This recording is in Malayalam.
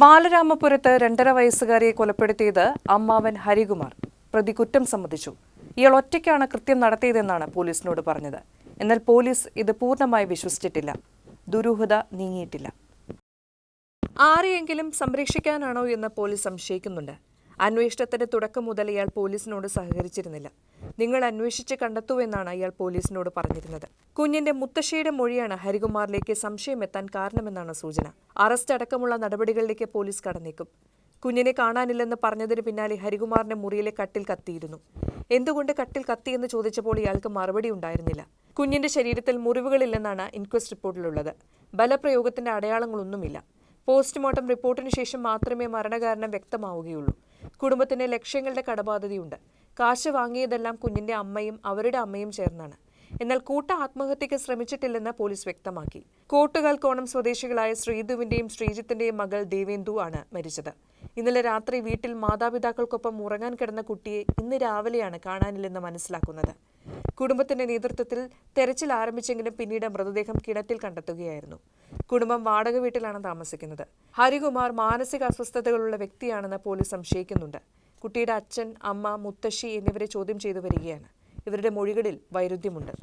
ബാലരാമപുരത്ത് രണ്ടര വയസ്സുകാരിയെ കൊലപ്പെടുത്തിയത് അമ്മാവൻ ഹരികുമാർ. പ്രതി കുറ്റം സമ്മതിച്ചു. ഇയാൾ ഒറ്റയ്ക്കാണ് കൃത്യം നടത്തിയതെന്നാണ് പോലീസിനോട് പറഞ്ഞത്. എന്നാൽ പോലീസ് ഇത് പൂർണമായി വിശ്വസിച്ചിട്ടില്ല. ദുരൂഹത നീങ്ങിയിട്ടില്ല. ആരെയെങ്കിലും സംരക്ഷിക്കാനാണോ എന്ന് പോലീസ് സംശയിക്കുന്നുണ്ട്. അന്വേഷണത്തിന്റെ തുടക്കം മുതൽ ഇയാൾ പോലീസിനോട് സഹകരിച്ചിരുന്നില്ല. നിങ്ങൾ അന്വേഷിച്ച് കണ്ടെത്തുവെന്നാണ് ഇയാൾ പോലീസിനോട് പറഞ്ഞിരുന്നത്. കുഞ്ഞിന്റെ മുത്തശ്ശിയുടെ മൊഴിയാണ് ഹരികുമാറിലേക്ക് സംശയമെത്താൻ കാരണമെന്നാണ് സൂചന. അറസ്റ്റ് അടക്കമുള്ള നടപടികളിലേക്ക് പോലീസ് കടന്നേക്കും. കുഞ്ഞിനെ കാണാനില്ലെന്ന് പറഞ്ഞതിന് പിന്നാലെ ഹരികുമാറിന്റെ മുറിയിലെ കട്ടിൽ കത്തിയിരുന്നു. എന്തുകൊണ്ട് കട്ടിൽ കത്തിയെന്ന് ചോദിച്ചപ്പോൾ ഇയാൾക്ക് മറുപടി ഉണ്ടായിരുന്നില്ല. കുഞ്ഞിന്റെ ശരീരത്തിൽ മുറിവുകളില്ലെന്നാണ് ഇൻക്വസ്റ്റ് റിപ്പോർട്ടിലുള്ളത്. ബലപ്രയോഗത്തിന്റെ അടയാളങ്ങളൊന്നുമില്ല. പോസ്റ്റ്മോർട്ടം റിപ്പോർട്ടിന് ശേഷം മാത്രമേ മരണകാരണം വ്യക്തമാവുകയുള്ളൂ. കുടുംബത്തിന് ലക്ഷ്യങ്ങളുടെ കടബാധ്യതയുണ്ട്. കാശ് വാങ്ങിയതെല്ലാം കുഞ്ഞിന്റെ അമ്മയും അവരുടെ അമ്മയും ചേർന്നാണ്. എന്നാൽ കൂട്ട ആത്മഹത്യക്ക് ശ്രമിച്ചിട്ടില്ലെന്ന് പോലീസ് വ്യക്തമാക്കി. കോട്ടുകാൽ കോണം സ്വദേശികളായ ശ്രീധുവിന്റെയും ശ്രീജിത്തിന്റെയും മകൾ ദേവേന്ദു ആണ് മരിച്ചത്. ഇന്നലെ രാത്രി വീട്ടിൽ മാതാപിതാക്കൾക്കൊപ്പം ഉറങ്ങാൻ കിടന്ന കുട്ടിയെ ഇന്ന് രാവിലെയാണ് കാണാനില്ലെന്ന് മനസ്സിലാക്കുന്നത്. കുടുംബത്തിന്റെ നേതൃത്വത്തിൽ തെരച്ചിൽ ആരംഭിച്ചെങ്കിലും പിന്നീട് മൃതദേഹം കിണറ്റിൽ കണ്ടെത്തുകയായിരുന്നു. കുടുംബം വാടക വീട്ടിലാണ് താമസിക്കുന്നത്. ഹരികുമാർ മാനസിക അസ്വസ്ഥതകളുള്ള വ്യക്തിയാണെന്ന് പോലീസ് സംശയിക്കുന്നുണ്ട്. കുട്ടിയുടെ അച്ഛൻ അമ്മ മുത്തശ്ശി എന്നിവരെ ചോദ്യം ചെയ്തു വരികയാണ്. ഇവരുടെ മൊഴികളിൽ വൈരുദ്ധ്യമുണ്ട്.